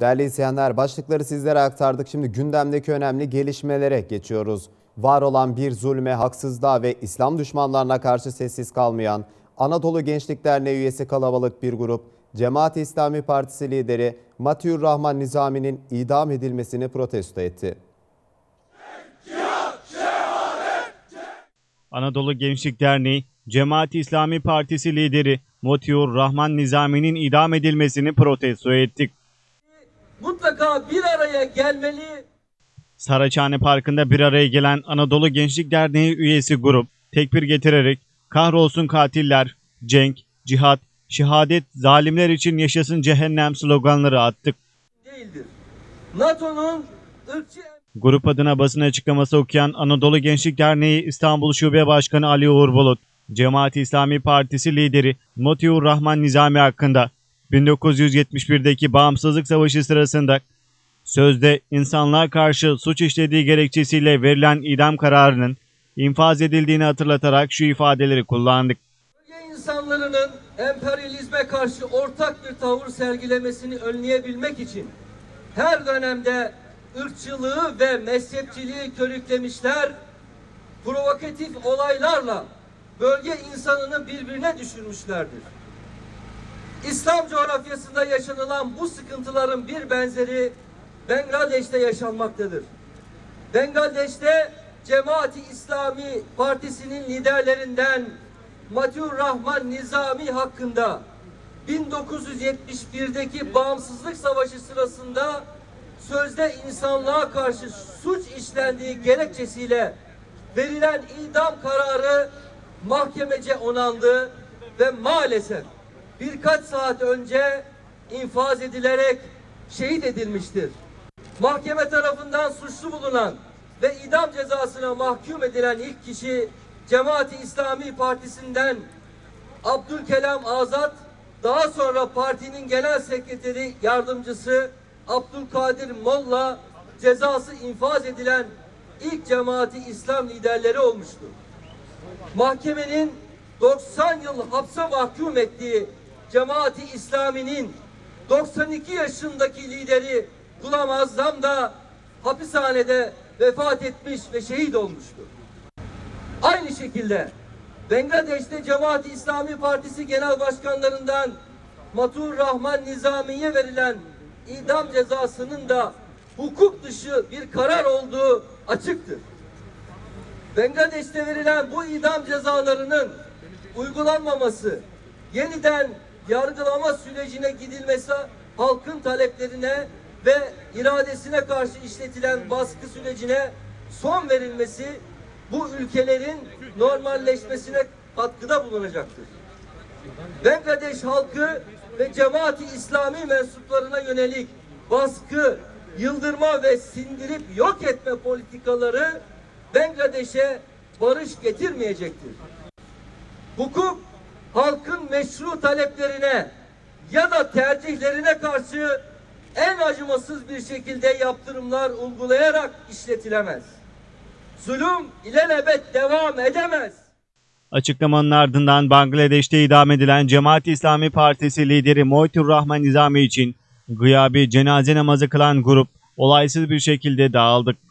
Değerli izleyenler başlıkları sizlere aktardık. Şimdi gündemdeki önemli gelişmelere geçiyoruz. Var olan bir zulme, haksızlığa ve İslam düşmanlarına karşı sessiz kalmayan Anadolu Gençlik Derneği üyesi kalabalık bir grup Cemaat-i İslami Partisi lideri Matiur Rahman Nizami'nin idam edilmesini protesto etti. Anadolu Gençlik Derneği, Cemaat-i İslami Partisi lideri Motiur Rahman Nizami'nin idam edilmesini protesto ettik. Mutlaka bir araya gelmeli. Saraçhane Parkı'nda bir araya gelen Anadolu Gençlik Derneği üyesi grup tekbir getirerek kahrolsun katiller, cenk, cihat, şehadet, zalimler için yaşasın cehennem sloganları attık. değildir. NATO'nun ırkçı Grup adına basın açıklaması okuyan Anadolu Gençlik Derneği İstanbul Şube Başkanı Ali Uğur Bulut, Cemaat-i İslami Partisi lideri Motiur Rahman Nizami hakkında 1971'deki Bağımsızlık Savaşı sırasında sözde insanlığa karşı suç işlediği gerekçesiyle verilen idam kararının infaz edildiğini hatırlatarak şu ifadeleri kullandık. bölge insanlarının emperyalizme karşı ortak bir tavır sergilemesini önleyebilmek için her dönemde ırkçılığı ve mezhepçiliği körüklemişler, provokatif olaylarla bölge insanını birbirine düşürmüşlerdir. İslam coğrafyasında yaşanılan bu sıkıntıların bir benzeri Bangladeş'te yaşanmaktadır. Bangladeş'te Cemaati İslami Partisi'nin liderlerinden Matiur Rahman Nizami hakkında 1971'deki Bağımsızlık Savaşı sırasında sözde insanlığa karşı suç işlendiği gerekçesiyle verilen idam kararı mahkemece onandı ve maalesef birkaç saat önce infaz edilerek şehit edilmiştir. Mahkeme tarafından suçlu bulunan ve idam cezasına mahkum edilen ilk kişi Cemaati İslami Partisi'nden Abdülkelam Azat, daha sonra partinin genel sekreteri yardımcısı Abdülkadir Molla cezası infaz edilen ilk Cemaati İslam liderleri olmuştur. Mahkemenin 90 yıl hapse mahkum ettiği Cemaati İslami'nin 92 yaşındaki lideri Gulam Azzam da hapishanede vefat etmiş ve şehit olmuştur. Aynı şekilde Bangladeş'te Cemaat-i İslami Partisi Genel Başkanlarından Matur Rahman Nizami'ye verilen idam cezasının da hukuk dışı bir karar olduğu açıktır. Bangladeş'te verilen bu idam cezalarının uygulanmaması, yeniden yargılama sürecine gidilmesi halkın taleplerine ve iradesine karşı işletilen baskı sürecine son verilmesi bu ülkelerin normalleşmesine katkıda bulunacaktır. Bangladeş halkı ve cemaati İslami mensuplarına yönelik baskı, yıldırma ve sindirip yok etme politikaları Bangladeş'e barış getirmeyecektir. Hukuk halkın meşru taleplerine ya da tercihlerine karşı en acımasız bir şekilde yaptırımlar uygulayarak işletilemez. Zulüm ilelebet devam edemez. Açıklamanın ardından Bangladeş'te idam edilen Cemaat-i İslami Partisi lideri Moitur Rahman Nizami için gıyabi cenaze namazı kılan grup olaysız bir şekilde dağıldık.